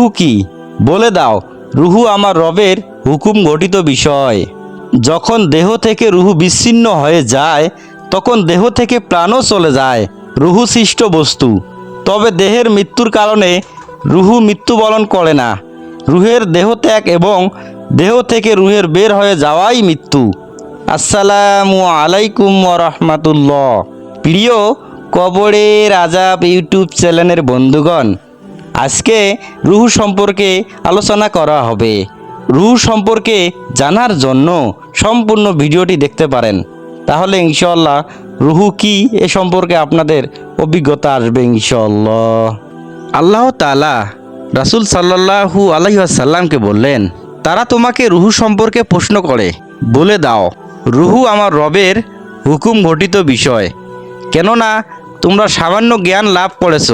রুহু কি? বলে দাও, রুহু আমার রবের হুকুম গঠিত বিষয়। যখন দেহ থেকে রুহু বিচ্ছিন্ন হয়ে যায়, তখন দেহ থেকে প্রাণও চলে যায়, রুহু সৃষ্ট বস্তু। তবে দেহের মৃত্যুর কারণে রুহু মৃত্যুবরণ করে না। রুহের দেহ ত্যাগ এবং দেহ থেকে রুহের বের হয়ে যাওয়াই মৃত্যু। আসসালামু আলাইকুম রহমাতুল্লাহ। প্রিয় কবরের আজাব ইউটিউব চ্যানেলের বন্ধুগণ আজকে রুহু সম্পর্কে আলোচনা করা হবে। রুহু সম্পর্কে জানার জন্য সম্পূর্ণ ভিডিওটি দেখতে পারেন। তাহলে ইনশাল্লাহ রুহু কি এ সম্পর্কে আপনাদের অভিজ্ঞতা আসবে ইনশাল্লাহ আল্লাহ তালা রাসুল সাল্লাহু আলহিহাসাল্লামকে বললেন, তারা তোমাকে রুহু সম্পর্কে প্রশ্ন করে। বলে দাও, রুহু আমার রবের হুকুম ঘটিত বিষয়। কেননা তোমরা সামান্য জ্ঞান লাভ করেছ।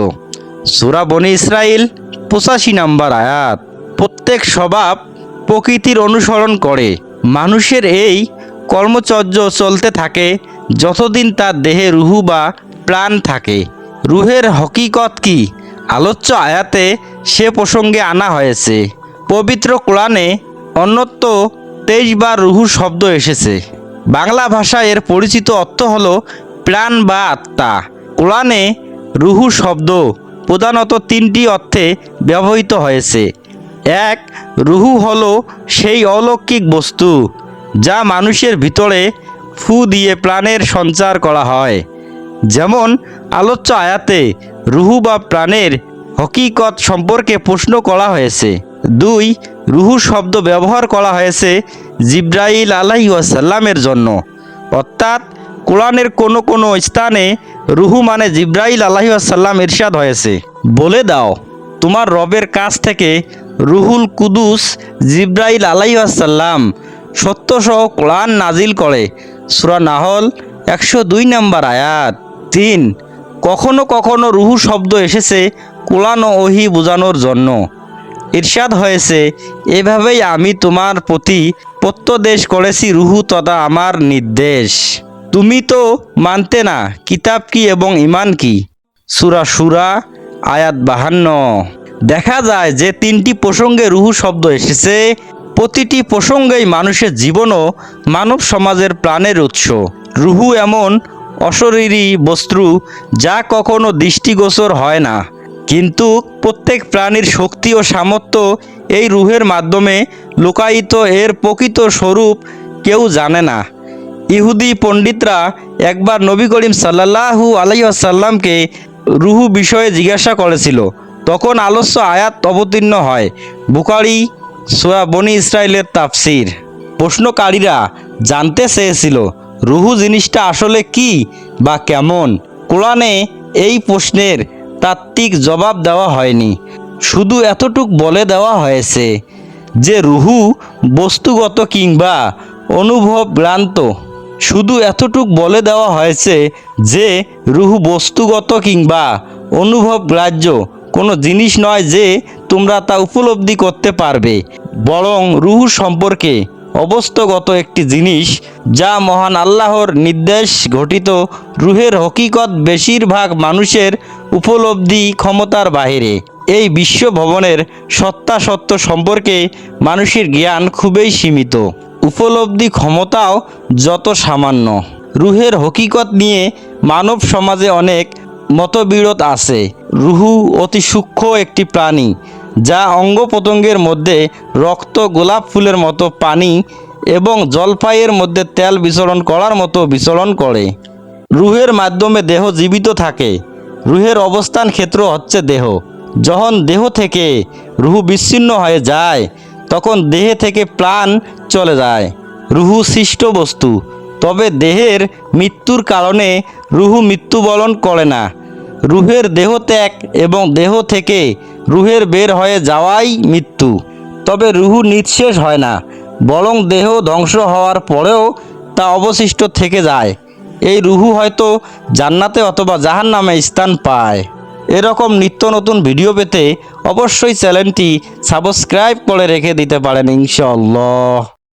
সুরা বনি ইসরাইল পঁচাশি নাম্বার আয়াত। প্রত্যেক স্বভাব প্রকৃতির অনুসরণ করে। মানুষের এই কর্মচর্য চলতে থাকে যতদিন তার দেহে রুহু বা প্রাণ থাকে। রুহের হকিকত কি? আলোচ্য আয়াতে সে প্রসঙ্গে আনা হয়েছে। পবিত্র কোরআনে অন্যত্র তেইশ বার রুহু শব্দ এসেছে। বাংলা ভাষায় এর পরিচিত অর্থ হলো প্রাণ বা আত্মা। কোরআনে রুহু শব্দ প্রধানত তিনটি অর্থে ব্যবহৃত হয়েছে। এক, রুহু হল সেই অলৌকিক বস্তু যা মানুষের ভিতরে ফু দিয়ে প্রাণের সঞ্চার করা হয়। যেমন আলোচ্য আয়াতে রুহু বা প্রাণের হকিকত সম্পর্কে প্রশ্ন করা হয়েছে। দুই, রুহু শব্দ ব্যবহার করা হয়েছে জিব্রাইল আলাহি ওয়াসাল্লামের জন্য। অর্থাৎ কোরআনের কোনো কোনো স্থানে রুহু মানে জিব্রাইল আলাহি আসাল্লাম ইরশাদ হয়েছে। বলে দাও, তোমার রবের কাছ থেকে রুহুল কুদুস জিব্রাইল আলাহি আসাল্লাম সত্যসহ কোরআন নাজিল করে। সুরা নাহল একশো দুই নম্বর আয়াত। তিন, কখনো কখনো রুহু শব্দ এসেছে কোরআন ওহি বোঝানোর জন্য। ইরশাদ হয়েছে, এভাবেই আমি তোমার প্রতি প্রত্যদেশ করেছি রুহু তথা আমার নির্দেশ। তুমি তো মানতে না, কিতাব কি এবং ইমান কি? সুরা সুরা, আয়াত বাহান্ন। দেখা যায় যে তিনটি প্রসঙ্গে রুহু শব্দ এসেছে। প্রতিটি প্রসঙ্গেই মানুষের জীবনও মানব সমাজের প্রাণের উৎস। রুহু এমন অশরীরী বস্তু যা কখনো দৃষ্টিগোচর হয় না। কিন্তু প্রত্যেক প্রাণীর শক্তি ও সামর্থ্য এই রুহের মাধ্যমে লোকায়িত এর প্রকৃত স্বরূপ কেউ জানে না। ইহুদি পণ্ডিতরা একবার নবী করিম সাল্লাহু আলাইসাল্লামকে রুহু বিষয়ে জিজ্ঞাসা করেছিল। তখন আলস্য আয়াত অবতীর্ণ হয়। বুকারি সোয়া বনি ইসরায়েলের তাফসির। প্রশ্নকারীরা জানতে চেয়েছিল, রুহু জিনিসটা আসলে কি বা কেমন? কোরআনে এই প্রশ্নের তাত্ত্বিক জবাব দেওয়া হয়নি। শুধু এতটুক বলে দেওয়া হয়েছে যে রুহু বস্তুগত কিংবা অনুভব ভ্রান্ত শুধু এতটুক বলে দেওয়া হয়েছে যে রুহু বস্তুগত কিংবা অনুভব গ্রাহ্য, কোনো জিনিস নয় যে তোমরা তা উপলব্ধি করতে পারবে। বরং রুহু সম্পর্কে অবস্থগত একটি জিনিস যা মহান আল্লাহর নির্দেশ ঘটিত রুহের হকিকত বেশিরভাগ মানুষের উপলব্ধি ক্ষমতার বাহিরে। এই বিশ্ব ভবনের সত্তা সত্য সম্পর্কে মানুষের জ্ঞান খুবই সীমিত। উপলব্ধি ক্ষমতাও যত সামান্য। রুহের হকিকত নিয়ে মানব সমাজে অনেক মতবিরোধ আছে। রুহু অতি সূক্ষ্ম একটি প্রাণী, যা অঙ্গ মধ্যে রক্ত, গোলাপ ফুলের মতো পানি এবং জলপাইয়ের মধ্যে তেল বিচরণ করার মতো বিচরণ করে। রুহের মাধ্যমে দেহ জীবিত থাকে। রুহের অবস্থান ক্ষেত্র হচ্ছে দেহ, যখন দেহ থেকে রুহু বিচ্ছিন্ন হয়ে যায় তখন দেহে থেকে প্রাণ চলে যায়। রুহু সৃষ্ট বস্তু। তবে দেহের মৃত্যুর কারণে রুহু মৃত্যুবরণ করে না। রুহের দেহ ত্যাগ এবং দেহ থেকে রুহের বের হয়ে যাওয়াই মৃত্যু। তবে রুহু নিঃশেষ হয় না, বরং দেহ ধ্বংস হওয়ার পরেও তা অবশিষ্ট থেকে যায়। এই রুহু হয়তো জান্নাতে অথবা জাহান নামে স্থান পায়। এরকম নিত্য নতুন ভিডিও পেতে অবশ্যই চ্যানেলটি সাবস্ক্রাইব করে রেখে দিতে পারেন ইনশাল্লাহ